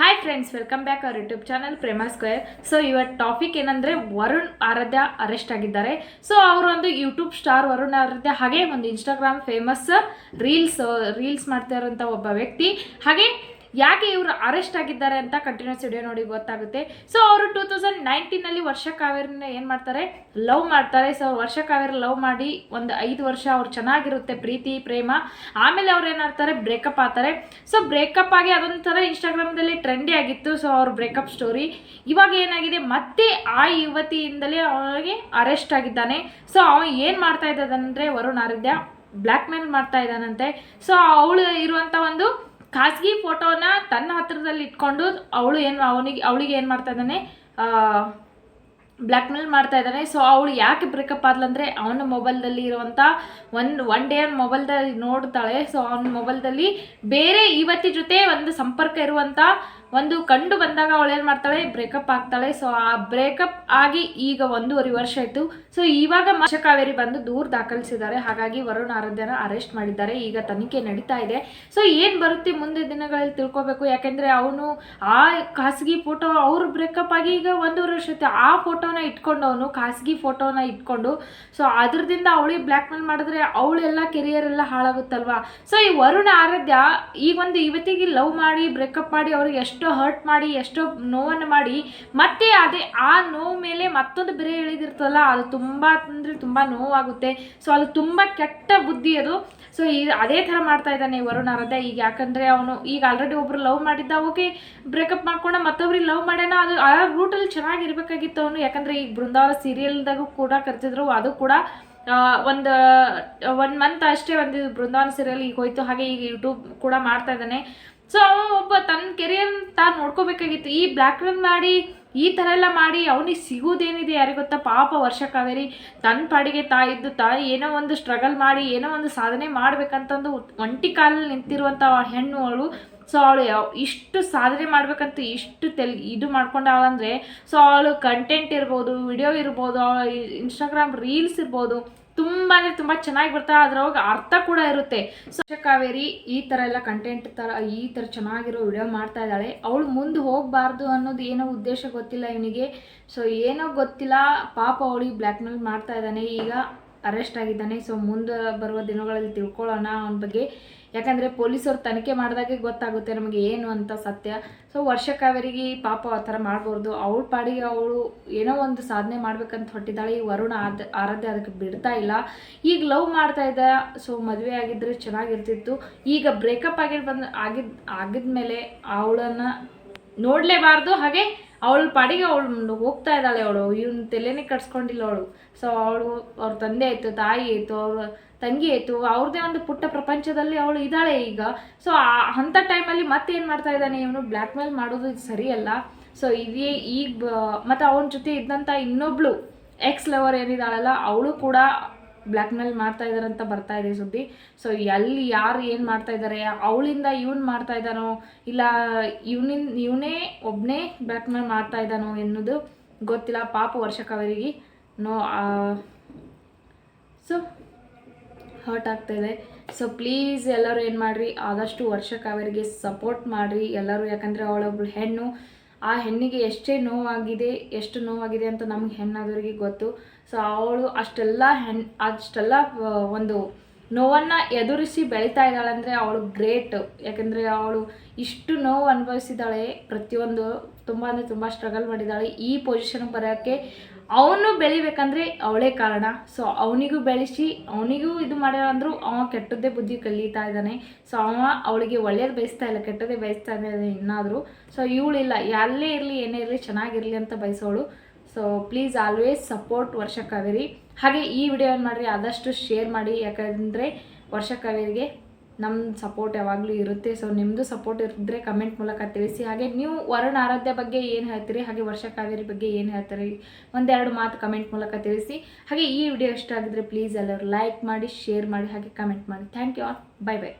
Hi friends welcome back our YouTube channel Prema square so ಇವತ್ತು topic ಏನಂದರೆ Varun Aradhya arrest ಆಗಿದ್ದಾರೆ. So ಅವರು ಒಂದು ಯೂಟ್ಯೂಬ್ ಸ್ಟಾರ್ ವರುಣ್ ಆರಾಧ್ಯ, ಹಾಗೆ ಒಂದು ಇನ್ಸ್ಟಾಗ್ರಾಮ್ ಫೇಮಸ್ ರೀಲ್ಸ್ ರೀಲ್ಸ್ ಮಾಡ್ತಾ ಇರೋಂಥ ಒಬ್ಬ ವ್ಯಕ್ತಿ. ಹಾಗೆ ಯಾಕೆ ಇವರು ಅರೆಸ್ಟ್ ಆಗಿದ್ದಾರೆ ಅಂತ ಕಂಟಿನ್ಯೂಸ್ ವಿಡಿಯೋ ನೋಡಿ ಗೊತ್ತಾಗುತ್ತೆ. ಸೊ ಅವರು ಟೂ ತೌಸಂಡ್ ನೈನ್ಟೀನಲ್ಲಿ ವರ್ಷ ಕಾವೇರಿನ ಏನು ಮಾಡ್ತಾರೆ? ಲವ್ ಮಾಡ್ತಾರೆ. ಸೊ ವರ್ಷ ಕಾವೇರಿ ಲವ್ ಮಾಡಿ ಒಂದು ಐದು ವರ್ಷ ಅವ್ರು ಚೆನ್ನಾಗಿರುತ್ತೆ, ಪ್ರೀತಿ, ಪ್ರೇಮ. ಆಮೇಲೆ ಅವ್ರು ಏನಾಗ್ತಾರೆ ಬ್ರೇಕಪ್ ಆಗ್ತಾರೆ. ಸೊ ಬ್ರೇಕಪ್ ಆಗಿ ಅದೊಂಥರ ಇನ್ಸ್ಟಾಗ್ರಾಮ್ದಲ್ಲಿ ಟ್ರೆಂಡಿ ಆಗಿತ್ತು. ಸೊ ಅವ್ರ ಬ್ರೇಕಪ್ ಸ್ಟೋರಿ ಇವಾಗ ಏನಾಗಿದೆ? ಮತ್ತೆ ಆ ಯುವತಿಯಿಂದಲೇ ಅವನಿಗೆ ಅರೆಸ್ಟ್ ಆಗಿದ್ದಾನೆ. ಸೊ ಅವ ಏನು ಮಾಡ್ತಾ ಇದ್ದಾನಂದ್ರೆ ವರುಣ್ ಆರಾಧ್ಯ ಬ್ಲ್ಯಾಕ್ ಮೇಲ್ ಮಾಡ್ತಾ ಇದ್ದಾನಂತೆ. ಸೊ ಅವಳು ಇರುವಂಥ ಒಂದು ಖಾಸಗಿ ಫೋಟೋನ ತನ್ನ ಹತ್ರದಲ್ಲಿ ಇಟ್ಕೊಂಡು ಅವಳು ಏನು ಅವನಿಗೆ ಅವಳಿಗೆ ಏನು ಮಾಡ್ತಾ ಇದ್ದಾನೆ ಬ್ಲ್ಯಾಕ್ ಮೇಲ್ ಮಾಡ್ತಾ ಇದ್ದಾನೆ. ಸೊ ಅವಳು ಯಾಕೆ ಬ್ರೇಕಪ್ ಆದ್ಲಂದ್ರೆ ಅವನ ಮೊಬೈಲ್ದಲ್ಲಿ ಇರುವಂಥ ಒಂದು ಒನ್ ಡೇ ಅವ್ನ ಮೊಬೈಲ್ದಲ್ಲಿ ನೋಡ್ತಾಳೆ. ಸೊ ಅವನ ಮೊಬೈಲ್ದಲ್ಲಿ ಬೇರೆ ಇವತ್ತಿ ಜೊತೆ ಒಂದು ಸಂಪರ್ಕ ಇರುವಂಥ ಒಂದು ಕಂಡು ಬಂದಾಗ ಅವಳು ಏನು ಮಾಡ್ತಾಳೆ? ಬ್ರೇಕಪ್ ಆಗ್ತಾಳೆ. ಸೊ ಆ ಬ್ರೇಕಪ್ ಆಗಿ ಈಗ ಒಂದೂವರೆ ವರ್ಷ ಆಯಿತು. ಸೊ ಇವಾಗ ಕಾವೇರಿ ಬಂದು ದೂರು ದಾಖಲಿಸಿದ್ದಾರೆ. ಹಾಗಾಗಿ ವರುಣ್ ಆರಾಧ್ಯನ ಅರೆಸ್ಟ್ ಮಾಡಿದ್ದಾರೆ. ಈಗ ತನಿಖೆ ನಡೀತಾ ಇದೆ. ಸೊ ಏನು ಬರುತ್ತೆ ಮುಂದೆ ದಿನಗಳಲ್ಲಿ ತಿಳ್ಕೊಬೇಕು. ಯಾಕೆಂದರೆ ಅವನು ಆ ಖಾಸಗಿ ಫೋಟೋ ಅವ್ರು ಬ್ರೇಕಪ್ ಆಗಿ ಈಗ ಒಂದೂವರೆ ವರ್ಷ ಆಯಿತು. ಆ ಫೋಟೋನ ಇಟ್ಕೊಂಡು ಅವನು ಖಾಸಗಿ ಫೋಟೋನ ಇಟ್ಕೊಂಡು ಸೊ ಅದರಿಂದ ಅವಳಿಗೆ ಬ್ಲ್ಯಾಕ್ ಮೇಲ್ ಮಾಡಿದ್ರೆ ಅವಳೆಲ್ಲ ಕೆರಿಯರ್ ಎಲ್ಲ ಹಾಳಾಗುತ್ತಲ್ವಾ? ಸೊ ಈ ವರುಣ ಆರಾಧ್ಯ ಈಗ ಒಂದು ಇವತ್ತಿಗೆ ಲವ್ ಮಾಡಿ ಬ್ರೇಕಪ್ ಮಾಡಿ ಅವ್ರಿಗೆ ಎಷ್ಟೋ ಹರ್ಟ್ ಮಾಡಿ, ಎಷ್ಟೋ ನೋವನ್ನು ಮಾಡಿ, ಮತ್ತೆ ಅದೇ ಆ ನೋವು ಮೇಲೆ ಮತ್ತೊಂದು ಬೆರೆ ಎಳೆದಿರ್ತಲ್ಲ ಅದು ತುಂಬ ಅಂದರೆ ತುಂಬ ನೋವಾಗುತ್ತೆ. ಸೊ ಅದು ತುಂಬ ಕೆಟ್ಟ ಬುದ್ಧಿ ಅದು. ಸೊ ಈ ಅದೇ ಥರ ಮಾಡ್ತಾ ಇದ್ದಾನೆ ವರುಣ್ ಆರಾಧ್ಯ. ಈಗ ಯಾಕಂದರೆ ಅವನು ಈಗ ಆಲ್ರೆಡಿ ಒಬ್ರು ಲವ್ ಮಾಡಿದ್ದ ಓಕೆ ಬ್ರೇಕಪ್ ಮಾಡ್ಕೊಂಡು, ಮತ್ತೊಬ್ರಿಗೆ ಲವ್ ಮಾಡ್ಯಾನ, ಅದು ಆ ರೂಟಲ್ಲಿ ಚೆನ್ನಾಗಿರ್ಬೇಕಾಗಿತ್ತು ಅವನು. ಯಾಕಂದರೆ ಈಗ ಬೃಂದಾವನ ಸೀರಿಯಲ್ದಾಗೂ ಕೂಡ ಕರೆಸಿದ್ರು ಅದು ಕೂಡ ಒಂದು ಒನ್ ಮಂತ್ ಅಷ್ಟೇ ಒಂದು ಬೃಂದಾವನ ಸೀರಿಯಲ್ ಈಗ ಹೋಯ್ತು. ಹಾಗೆ ಈಗ ಯೂಟ್ಯೂಬ್ ಕೂಡ ಮಾಡ್ತಾ ಇದ್ದಾನೆ. ಸೊ ಅವ ಒಬ್ಬ ತನ್ನ ಕೆರಿಯರ್ ತಾನು ನೋಡ್ಕೋಬೇಕಾಗಿತ್ತು. ಈ ಬ್ಲ್ಯಾಕ್ ಮೇಲ್ ಮಾಡಿ, ಈ ಥರ ಎಲ್ಲ ಮಾಡಿ ಅವನಿಗೆ ಸಿಗೋದೇನಿದೆ ಯಾರಿಗೆ ಗೊತ್ತಾ? ಪಾಪ ವರ್ಷ ಕಾವೇರಿ. ತನ್ನ ಪಾಡಿಗೆ ತಾಯಿದ್ದು ತಾಯಿ ಏನೋ ಒಂದು ಸ್ಟ್ರಗಲ್ ಮಾಡಿ, ಏನೋ ಒಂದು ಸಾಧನೆ ಮಾಡ್ಬೇಕಂತಂದು ಒಂಟಿ ಕಾಲಲ್ಲಿ ನಿಂತಿರುವಂಥ ಹೆಣ್ಣು ಅವಳು. ಸೊ, ಅವಳು ಇಷ್ಟು ಸಾಧನೆ ಮಾಡ್ಬೇಕಂತ ಇಷ್ಟು ತೆಲ್, ಇದು ಮಾಡ್ಕೊಂಡಾಳಂದರೆ ಸೊ, ಅವಳು ಕಂಟೆಂಟ್ ಇರ್ಬೋದು ವಿಡಿಯೋ ಇರ್ಬೋದು, ಅವಳ ಇನ್ಸ್ಟಾಗ್ರಾಮ್ ರೀಲ್ಸ್ ಇರ್ಬೋದು ತುಂಬ ಅಂದರೆ ತುಂಬ ಚೆನ್ನಾಗಿ ಬರ್ತಾರೆ ಅದ್ರವಾಗ ಅರ್ಥ ಕೂಡ ಇರುತ್ತೆ. ಸೊ ಕಾವೇರಿ ಈ ಥರ ಎಲ್ಲ ಕಂಟೆಂಟ್ ಥರ ಈ ಥರ ಚೆನ್ನಾಗಿರೋ ವಿಡಿಯೋ ಮಾಡ್ತಾ ಇದ್ದಾಳೆ. ಅವಳು ಮುಂದೆ ಹೋಗಬಾರ್ದು ಅನ್ನೋದು ಏನೋ ಉದ್ದೇಶ ಗೊತ್ತಿಲ್ಲ ಇವನಿಗೆ. ಸೊ ಏನೋ ಗೊತ್ತಿಲ್ಲ. ಪಾಪ ಅವಳಿಗೆ ಬ್ಲ್ಯಾಕ್ ಮೇಲ್ ಮಾಡ್ತಾ ಇದ್ದಾನೆ. ಈಗ ಅರೆಸ್ಟ್ ಆಗಿದ್ದಾನೆ. ಸೊ ಮುಂದೆ ಬರುವ ದಿನಗಳಲ್ಲಿ ತಿಳ್ಕೊಳ್ಳೋಣ ಅವನ ಬಗ್ಗೆ. ಯಾಕಂದರೆ ಪೊಲೀಸರು ತನಿಖೆ ಮಾಡಿದಾಗೆ ಗೊತ್ತಾಗುತ್ತೆ ನಮಗೆ ಏನು ಅಂತ ಸತ್ಯ. ಸೊ ವರ್ಷ ಕಾವೇರಿಗೆ ಪಾಪ ಆ ಥರ ಮಾಡಬಾರ್ದು. ಅವಳ ಪಾಡಿಗೆ ಅವಳು ಏನೋ ಒಂದು ಸಾಧನೆ ಮಾಡ್ಬೇಕಂತ ಹೊಟ್ಟಿದ್ದಾಳೆ ಈ ವರುಣ ಆದ ಆರಾಧ್ಯ ಅದಕ್ಕೆ ಬಿಡ್ತಾ ಇಲ್ಲ. ಈಗ ಲವ್ ಮಾಡ್ತಾ ಇದ್ದ. ಸೊ ಮದುವೆ ಆಗಿದ್ರೆ ಚೆನ್ನಾಗಿರ್ತಿತ್ತು. ಈಗ ಬ್ರೇಕಪ್ ಆಗಿರ್ ಬಂದು ಆಗಿದ್ ಆಗಿದ್ಮೇಲೆ ಅವಳನ್ನು ನೋಡಲೇಬಾರ್ದು. ಹಾಗೆ ಅವಳ ಪಾಡಿಗೆ ಅವಳು ಹೋಗ್ತಾ ಇದ್ದಾಳೆ ಅವಳು. ಇವನ್ ತಲೆನೇ ಕಟ್ಸ್ಕೊಂಡಿಲ್ಲ ಅವಳು. ಸೊ ಅವಳು, ಅವ್ರ ತಂದೆ ಆಯಿತು, ತಾಯಿ ಆಯಿತು, ಅವ್ರ ತಂಗಿ ಆಯಿತು, ಅವ್ರದೇ ಒಂದು ಪುಟ್ಟ ಪ್ರಪಂಚದಲ್ಲಿ ಅವಳು ಇದ್ದಾಳೆ ಈಗ. ಸೊ ಅಂಥ ಟೈಮಲ್ಲಿ ಮತ್ತೆ ಏನು ಮಾಡ್ತಾ ಇದ್ದಾನೆ ಇವನು? ಬ್ಲ್ಯಾಕ್ ಮೇಲ್ ಮಾಡೋದು ಸರಿಯಲ್ಲ. ಸೊ ಇದೇ ಈಗ ಮತ್ತು ಅವನ ಜೊತೆ ಇದ್ದಂಥ ಇನ್ನೊಬ್ಳು ಎಕ್ಸ್ ಲವರ್ ಏನಿದ್ದಾಳಲ್ಲ, ಅವಳು ಕೂಡ ಬ್ಲ್ಯಾಕ್ ಮೇಲ್ ಮಾಡ್ತಾ ಅಂತ ಬರ್ತಾ ಇದೆ ಸುದ್ದಿ. ಸೊ ಎಲ್ಲಿ ಯಾರು ಏನು ಮಾಡ್ತಾ ಇದ್ದಾರೆ ಅವಳಿಂದ ಇವನು ಮಾಡ್ತಾ ಇದ್ದಾನೋ? ಇಲ್ಲ ಇವನಿನ್ ಇವನೇ ಒಬ್ಬನೇ ಬ್ಲ್ಯಾಕ್ಮೇಲ್ ಮಾಡ್ತಾ ಇದ್ದಾನೋ ಎನ್ನುವುದು ಗೊತ್ತಿಲ್ಲ. ಪಾಪ ವರ್ಷಕ್ಕೆ ಅವರಿಗೆ ನೋ ಸೊ ಹರ್ಟ್ ಆಗ್ತಾ ಇದೆ. ಸೊ ಪ್ಲೀಸ್ ಎಲ್ಲರೂ ಏನು ಮಾಡಿರಿ? ಆದಷ್ಟು ವರ್ಷಕ್ಕೆ ಅವರಿಗೆ ಸಪೋರ್ಟ್ ಮಾಡಿರಿ. ಎಲ್ಲರೂ ಯಾಕಂದರೆ ಅವಳೊಬ್ಳು ಹೆಣ್ಣು. ಆ ಹೆಣ್ಣಿಗೆ ಎಷ್ಟೇ ನೋವಾಗಿದೆ, ಎಷ್ಟು ನೋವಾಗಿದೆ ಅಂತ ನಮ್ಗೆ ಹೆಣ್ಣಾದವರಿಗೆ ಗೊತ್ತು. ಸೊ ಅವಳು ಅಷ್ಟೆಲ್ಲ ಹೆಣ್, ಅಷ್ಟೆಲ್ಲ ಒಂದು ನೋವನ್ನು ಎದುರಿಸಿ ಬೆಳೀತಾ ಇದ್ದಾಳೆ ಅಂದರೆ ಅವಳು ಗ್ರೇಟ್. ಯಾಕೆಂದರೆ ಅವಳು ಇಷ್ಟು ನೋವು ಅನುಭವಿಸಿದ್ದಾಳೆ, ಪ್ರತಿಯೊಂದು ತುಂಬ ಅಂದರೆ ತುಂಬ ಸ್ಟ್ರಗಲ್ ಮಾಡಿದ್ದಾಳೆ. ಈ ಪೊಸಿಷನ್ಗೆ ಬರೋಕ್ಕೆ ಅವನು ಬೆಳಿಬೇಕಂದ್ರೆ ಅವಳೇ ಕಾರಣ. ಸೊ ಅವನಿಗೂ ಬೆಳೆಸಿ, ಅವನಿಗೂ ಇದು ಮಾಡ್ಯಾರ ಅಂದರೂ ಅವ ಕೆಟ್ಟದ್ದೇ ಬುದ್ಧಿ ಕಲಿತಾ ಇದ್ದಾನೆ. ಸೊ ಅವ ಅವಳಿಗೆ ಒಳ್ಳೇದು ಬಯಸ್ತಾ ಇಲ್ಲ, ಕೆಟ್ಟದ್ದೇ ಬಯಸ್ತಾ ಇದ್ದಾನೆ ಇನ್ನಾದರೂ. ಸೊ ಇವಳಿಲ್ಲ ಎಲ್ಲೇ ಇರಲಿ, ಏನೇ ಇರಲಿ, ಚೆನ್ನಾಗಿರಲಿ ಅಂತ ಬಯಸೋಳು. So please always support Varsha Kaveri. ಹಾಗೆ ಈ ವಿಡಿಯೋ ಏನು ಮಾಡಿರಿ, ಆದಷ್ಟು ಶೇರ್ ಮಾಡಿ. ಯಾಕಂದರೆ ವರ್ಷ ಕಾವೇರಿಗೆ ನಮ್ಮ ಸಪೋರ್ಟ್ ಯಾವಾಗಲೂ ಇರುತ್ತೆ. ಸೊ ನಿಮ್ಮದು ಸಪೋರ್ಟ್ ಇದ್ದರೆ ಕಮೆಂಟ್ ಮೂಲಕ ತಿಳಿಸಿ. ಹಾಗೆ ನೀವು ವರುಣ್ ಆರಾಧ್ಯ ಬಗ್ಗೆ ಏನು ಹೇಳ್ತೀರಿ? ಹಾಗೆ ವರ್ಷ ಕಾವೇರಿ ಬಗ್ಗೆ ಏನು ಹೇಳ್ತೀರಿ? ಒಂದೆರಡು ಮಾತು ಕಮೆಂಟ್ ಮೂಲಕ ತಿಳಿಸಿ. ಹಾಗೆ ಈ ವಿಡಿಯೋ ಇಷ್ಟ ಆಗಿದ್ರೆ ಪ್ಲೀಸ್ ಎಲ್ಲರೂ ಲೈಕ್ ಮಾಡಿ ಶೇರ್ ಮಾಡಿ, ಹಾಗೆ ಕಮೆಂಟ್ ಮಾಡಿ. Thank you all bye bye